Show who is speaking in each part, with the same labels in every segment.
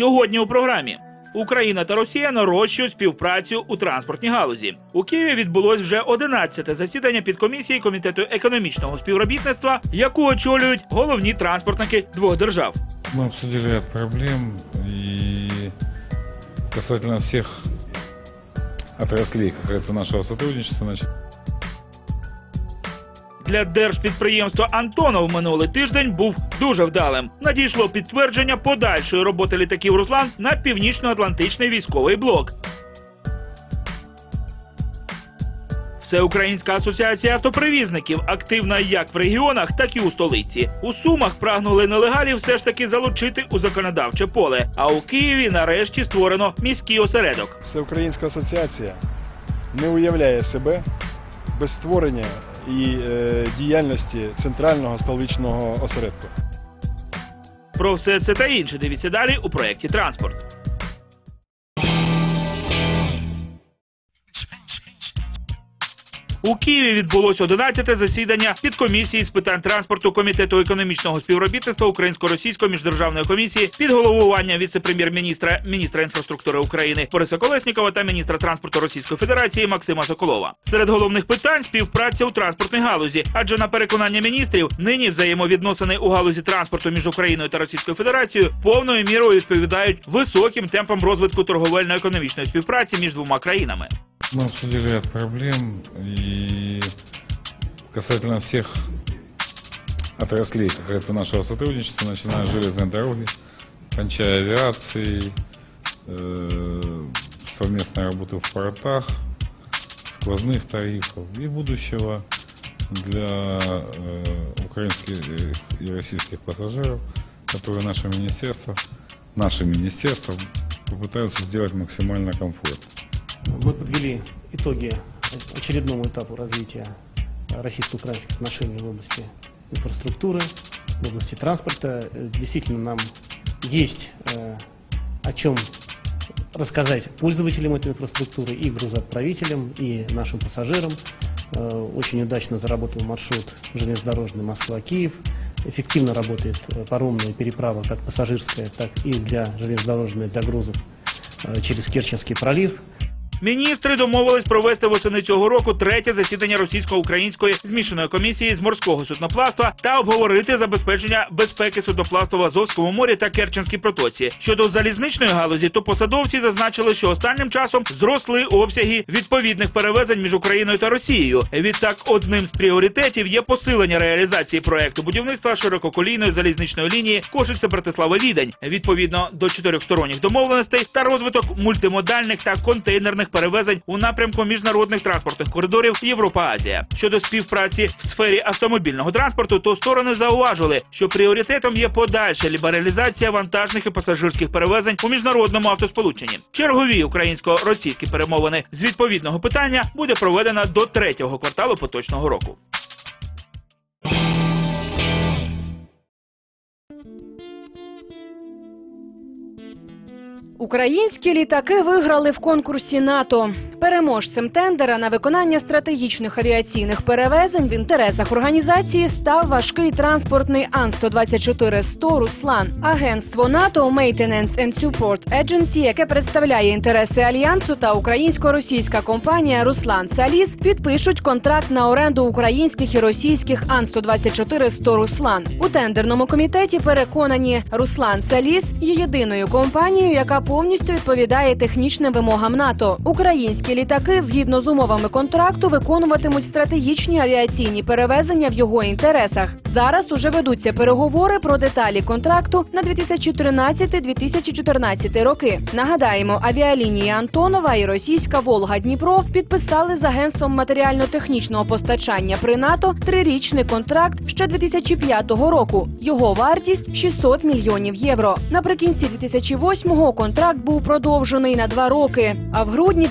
Speaker 1: Сьогодні у програмі Україна та Росія нарощують співпрацю у транспортній галузі. У Києві відбулось вже 11-те засідання підкомісії комітету економічного співробітництва, яку очолюють головні транспортники двох держав.
Speaker 2: Мы обсудили проблем и касательно всех отраслей, говорится, нашего сотрудничества, значит,
Speaker 1: Для держпідприємства Антонов минулий тиждень був дуже вдалим. Надійшло підтвердження подальшої роботи літаків Руслан на північно-атлантичний військовий блок. Всеукраїнська асоціація автопривізників активна як в регіонах, так і у столиці. У Сумах прагнули нелегалів все ж таки залучити у законодавче поле. А у Києві нарешті створено міський осередок.
Speaker 3: Всеукраїнська асоціація не уявляє себе без створення і е, діяльності центрального столичного осередку.
Speaker 1: Про все це та інше дивіться далі у проєкті Транспорт. У Києві відбулось 11-те засідання підкомісії з питань транспорту комітету економічного співробітництва Українсько-російської міждержавної комісії під головування віце-прем'єр-міністра міністра інфраструктури України Бориса Колеснікова та міністра транспорту Російської Федерації Максима Соколова. Серед головних питань співпраця у транспортній галузі, адже на переконання міністрів нині взаємовідносини у галузі транспорту між Україною та Російською Федерацією повною мірою відповідають високим темпам розвитку торговельно-економічної співпраці між двома країнами.
Speaker 2: мы обсудили проблем и касательно всех отраслей, как говорится, нашего сотрудничества, начиная с железной дороги, кончая авиацией, э, совместной работы в портах, сквозных тарифов и будущего для э, украинских и российских пассажиров, которые наше министерство, наши министерства попытаются сделать максимально комфортно.
Speaker 4: Мы подвели итоги очередному этапу развития российско-украинских отношений в области инфраструктуры, в области транспорта. Э, Действительно, нам есть э, о чем рассказать пользователям этой инфраструктуры и грузоотправителям, и нашим пассажирам. Э, Очень удачно заработал маршрут железнодорожный Москва-Киев. Эффективно работает паромная переправа, как пассажирская, так и для железнодорожная для грузов через Керченский пролив.
Speaker 1: Міністри домовились провести восени цього року третє засідання російсько-української змішаної комісії з морського судноплавства та обговорити забезпечення безпеки судноплавства в Азовському морі та Керченській протоці. Щодо залізничної галузі, то посадовці зазначили, що останнім часом зросли обсяги відповідних перевезень між Україною та Росією. Відтак, одним з пріоритетів є посилення реалізації проекту будівництва ширококолійної залізничної лінії Кошиця Братислава Відень відповідно до чотирьохсторонніх домовленостей та розвиток мультимодальних та контейнерних перевезень у напрямку міжнародних транспортних коридорів Європа-Азія. Щодо співпраці в сфері автомобільного транспорту, то сторони зауважили, що пріоритетом є подальша лібералізація вантажних і пасажирських перевезень у міжнародному автосполученні. Чергові українсько-російські перемовини з відповідного питання буде проведена до третього кварталу поточного року.
Speaker 5: Українські літаки виграли в конкурсі НАТО. Переможцем тендера на виконання стратегічних авіаційних перевезень в інтересах організації став важкий транспортний Ан-124-100 «Руслан». Агентство НАТО Maintenance and Support Agency, яке представляє інтереси альянсу та українсько-російська компанія «Руслан Саліс» підпишуть контракт на оренду українських і російських Ан-124-100 «Руслан». У тендерному комітеті переконані «Руслан Саліс» є єдиною компанією, яка повністю відповідає технічним вимогам НАТО. Українські літаки, згідно з умовами контракту, виконуватимуть стратегічні авіаційні перевезення в його інтересах. Зараз уже ведуться переговори про деталі контракту на 2013-2014 роки. Нагадаємо, авіалінії Антонова і російська Волга Дніпро підписали з агентством матеріально-технічного постачання при НАТО трирічний контракт ще 2005 року. Його вартість 600 мільйонів євро. Наприкінці 2008-го контракт був продовжений на два роки, а в грудні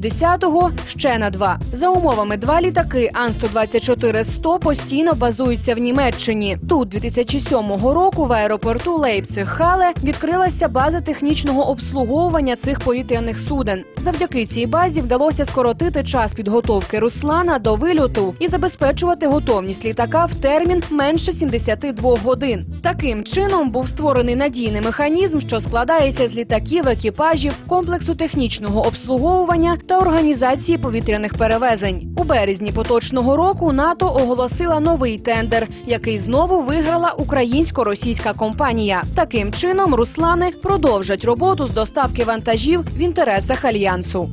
Speaker 5: 2010-го ще на два. За умовами два літаки Ан-124-100 постійно базуються в Німеччині. Тут 2007 року в аеропорту Лейпциг-Хале відкрилася база технічного обслуговування цих повітряних суден. Завдяки цій базі вдалося скоротити час підготовки Руслана до вильоту і забезпечувати готовність літака в термін менше 72 годин. Таким чином був створений надійний механізм, що складається з літаків, екіпажів, комплексу технічного обслуговування та організації повітряних перевезень. У березні поточного року НАТО оголосила новий тендер, який знову виграла українсько-російська компанія. Таким чином, Руслани продовжать роботу з доставки вантажів в інтересах альянсу.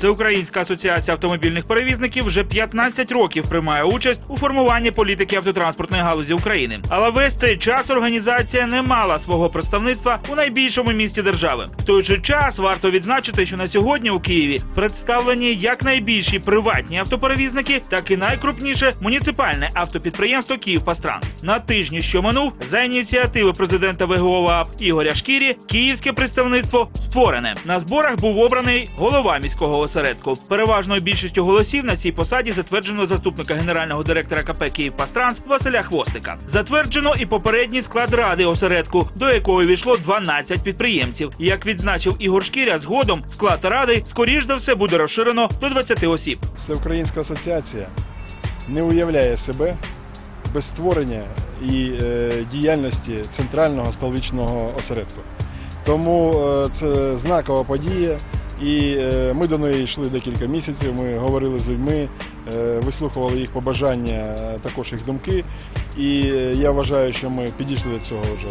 Speaker 1: Всеукраїнська асоціація автомобільних перевізників вже 15 років приймає участь у формуванні політики автотранспортної галузі України. Але весь цей час організація не мала свого представництва у найбільшому місті держави. В той же час варто відзначити, що на сьогодні у Києві представлені як найбільші приватні автоперевізники, так і найкрупніше муніципальне автопідприємство «Київпастранс». На тижні, що минув, за ініціативи президента ВГО ВАП Ігоря Шкірі, київське представництво створене. На зборах був обраний голова міського осередку. Переважною більшістю голосів на цій посаді затверджено заступника генерального директора КП «Київпастранс» Василя Хвостика. Затверджено і попередній склад ради осередку, до якої війшло 12 підприємців. Як відзначив Ігор Шкіря, згодом склад ради скоріш за все буде розширено до 20 осіб.
Speaker 3: Всеукраїнська асоціація не уявляє себе без створення і е, діяльності центрального столичного осередку. Тому е, це знакова подія, і е, ми до неї йшли декілька місяців. Ми говорили з людьми, е, вислухували їх побажання, е, також їх думки. І я вважаю, що ми підійшли до цього вже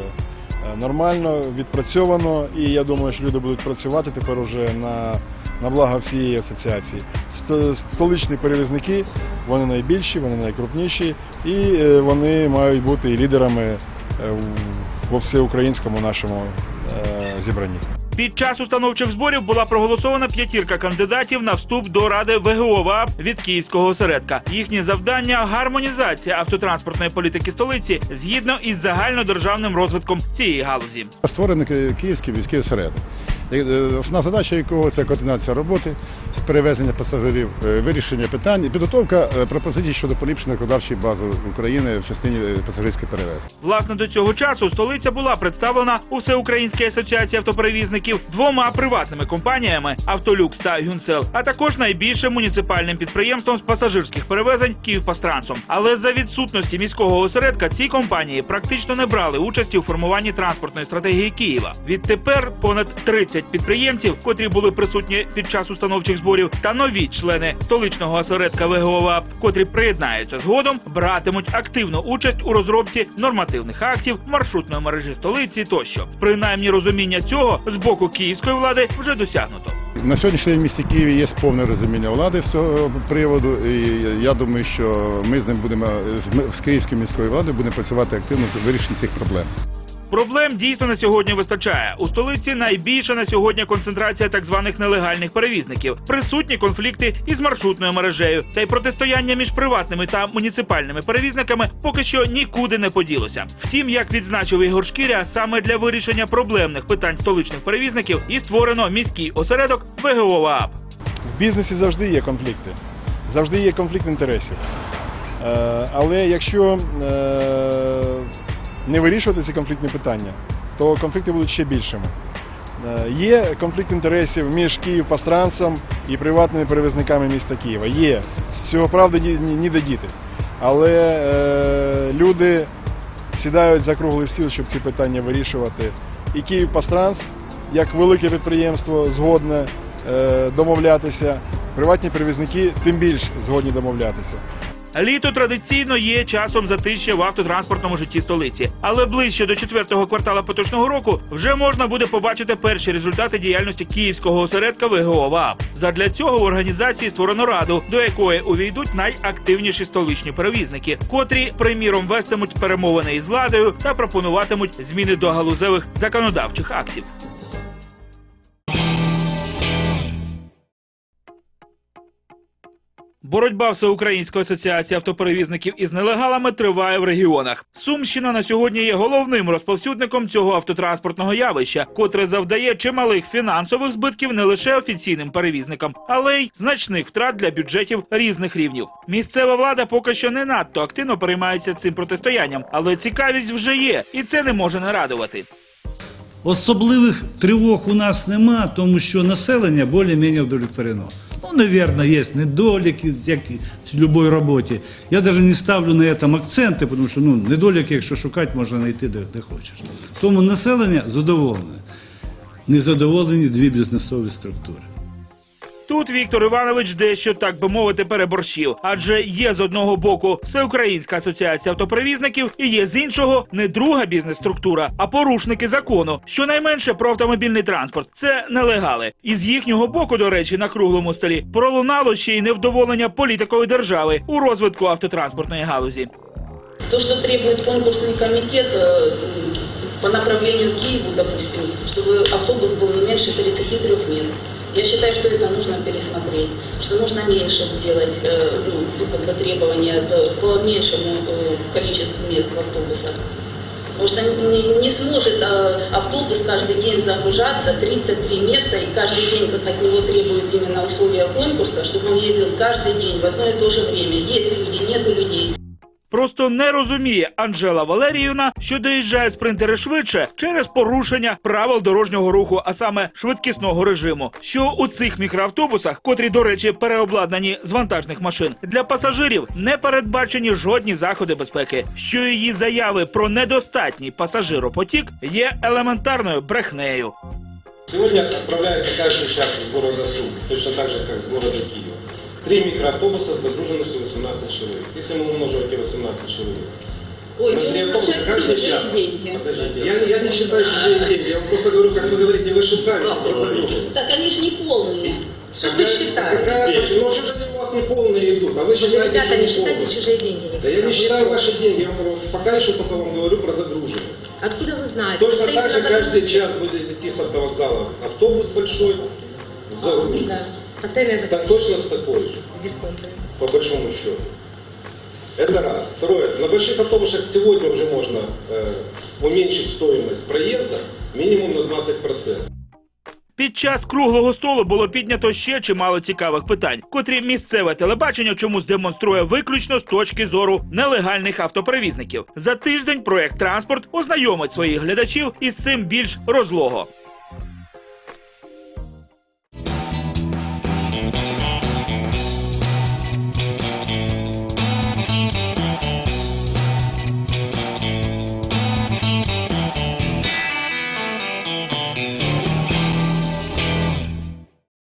Speaker 3: нормально, відпрацьовано, і я думаю, що люди будуть працювати тепер уже на, на благо всієї асоціації. Сто- Столичні перевізники, вони найбільші, вони найкрупніші, і вони мають бути лідерами во всеукраїнському нашому зібранні.
Speaker 1: Під час установчих зборів була проголосована п'ятірка кандидатів на вступ до ради ВГО ВАП від київського осередка. Їхнє завдання гармонізація автотранспортної політики столиці згідно із загальнодержавним розвитком цієї галузі.
Speaker 6: Створений Київський міський осередок. Е, Основна задача якого це координація роботи з перевезення пасажирів, е, вирішення питань і підготовка е, пропозицій щодо поліпшення виконавчої бази України в частині пасажирських перевезень.
Speaker 1: Власне, до цього часу столиця була представлена у Всеукраїнській асоціації автоперевізників двома приватними компаніями Автолюкс та Гюнсел, а також найбільшим муніципальним підприємством з пасажирських перевезень Київпастрансом. Але за відсутності міського осередка ці компанії практично не брали участі у формуванні транспортної стратегії Києва. Відтепер понад 30 підприємців, котрі були присутні під час установчих зборів, та нові члени столичного осередка ВГО ВАП, котрі приєднаються згодом, братимуть активну участь у розробці нормативних актів, маршрутної мережі столиці тощо. Принаймні розуміння цього з боку київської влади вже досягнуто.
Speaker 6: На сьогоднішній день в місті Києві є повне розуміння влади з цього приводу, і я думаю, що ми з ним будемо ми- з київською міською владою будемо працювати активно в вирішенні цих проблем.
Speaker 1: Проблем дійсно на сьогодні вистачає. У столиці найбільша на сьогодні концентрація так званих нелегальних перевізників, присутні конфлікти із маршрутною мережею, та й протистояння між приватними та муніципальними перевізниками поки що нікуди не поділося. Втім, як відзначив Ігор Шкіря, саме для вирішення проблемних питань столичних перевізників і створено міський осередок ВГО ВААП.
Speaker 3: В бізнесі завжди є конфлікти, завжди є конфлікт інтересів. Е, Але якщо е, не вирішувати ці конфліктні питання, то конфлікти будуть ще більшими. Е, Є конфлікт інтересів між Київпастрансом і приватними перевізниками міста Києва. Є. З цього правди ні, ні, ніде діти. Але е, люди сідають за круглий стіл, щоб ці питання вирішувати. І Київпастранс, як велике підприємство, згодне е, домовлятися. Приватні перевізники тим більш згодні домовлятися.
Speaker 1: Літо традиційно є часом затища в автотранспортному житті столиці, але ближче до четвертого квартала поточного року вже можна буде побачити перші результати діяльності київського осередка ВГО ВАП. Задля цього в організації створено раду, до якої увійдуть найактивніші столичні перевізники, котрі, приміром, вестимуть перемовини із владою та пропонуватимуть зміни до галузевих законодавчих актів. Боротьба Всеукраїнської асоціації автоперевізників із нелегалами триває в регіонах. Сумщина на сьогодні є головним розповсюдником цього автотранспортного явища, котре завдає чималих фінансових збитків не лише офіційним перевізникам, але й значних втрат для бюджетів різних рівнів. Місцева влада поки що не надто активно переймається цим протистоянням, але цікавість вже є, і це не може не радувати.
Speaker 7: Особливих тривог у нас нема, тому що населення більш-менш удовлетворено. Ну, наверное, є недоліки, як в будь-якій роботі. Я навіть не ставлю на цьому акценти, тому що ну, недоліки, якщо шукати, можна знайти де, де хочеш. Тому населення задоволене. Незадоволені дві бізнесові структури.
Speaker 1: Тут Віктор Іванович дещо так би мовити переборщив, адже є з одного боку Всеукраїнська асоціація автоперевізників і є з іншого не друга бізнес-структура, а порушники закону. Щонайменше про автомобільний транспорт це нелегали. І з їхнього боку, до речі, на круглому столі пролунало ще й невдоволення політикою держави у розвитку автотранспортної галузі.
Speaker 8: То, что требует конкурсный комитет э, по направлению к Киеву, допустим, чтобы автобус был не меньше 33 мест. Я считаю, что это нужно пересмотреть, что нужно меньше делать э, ну, как бы требования по меньшему э, количеству мест в автобусах. Потому что не, не сможет э, автобус каждый день загружаться 33 места и каждый день, как от него требуют именно условия конкурса, чтобы он ездил каждый день в одно и то же время. Есть люди, нету людей.
Speaker 1: Просто не розуміє Анжела Валеріївна, що доїжджає спринтери швидше через порушення правил дорожнього руху, а саме швидкісного режиму. Що у цих мікроавтобусах, котрі, до речі, переобладнані з вантажних машин, для пасажирів не передбачені жодні заходи безпеки. Що її заяви про недостатній пасажиропотік є елементарною брехнею.
Speaker 9: Сегодня отправляется каждый час из города Сум, точно так же, как из города Киева. Три микроавтобуса с загруженностью 18 человек. Если мы умножим эти 18 человек,
Speaker 8: Ой,
Speaker 9: на
Speaker 8: ну,
Speaker 9: три автобуса
Speaker 8: это
Speaker 9: каждый
Speaker 8: чужие
Speaker 9: час.
Speaker 8: деньги.
Speaker 9: Подождите, я, я не считаю чужие деньги, я вам просто говорю, как вы говорите, вы загруженность.
Speaker 8: Так они же не полные. Что вы считаете?
Speaker 9: Какая, почему же они у вас не полные идут, а вы считаете,
Speaker 8: Ребята,
Speaker 9: что
Speaker 8: не
Speaker 9: не
Speaker 8: считайте
Speaker 9: полные?
Speaker 8: чужие деньги.
Speaker 9: Да я не считаю ваши деньги, я вам пока еще только вам говорю про загруженность.
Speaker 8: Откуда вы знаете?
Speaker 9: Точно так же каждый час будет идти с автовокзала автобус большой с загруженностью.
Speaker 8: Отели
Speaker 9: Так точно с такой же,
Speaker 8: дисконты.
Speaker 9: по большому счету. Это раз. Второе. На больших автобусах сегодня уже можно э, уменьшить стоимость проезда минимум на 20%.
Speaker 1: Під час круглого столу було піднято ще чимало цікавих питань, котрі місцеве телебачення чомусь демонструє виключно з точки зору нелегальних автоперевізників. За тиждень проект транспорт ознайомить своїх глядачів із цим більш розлого.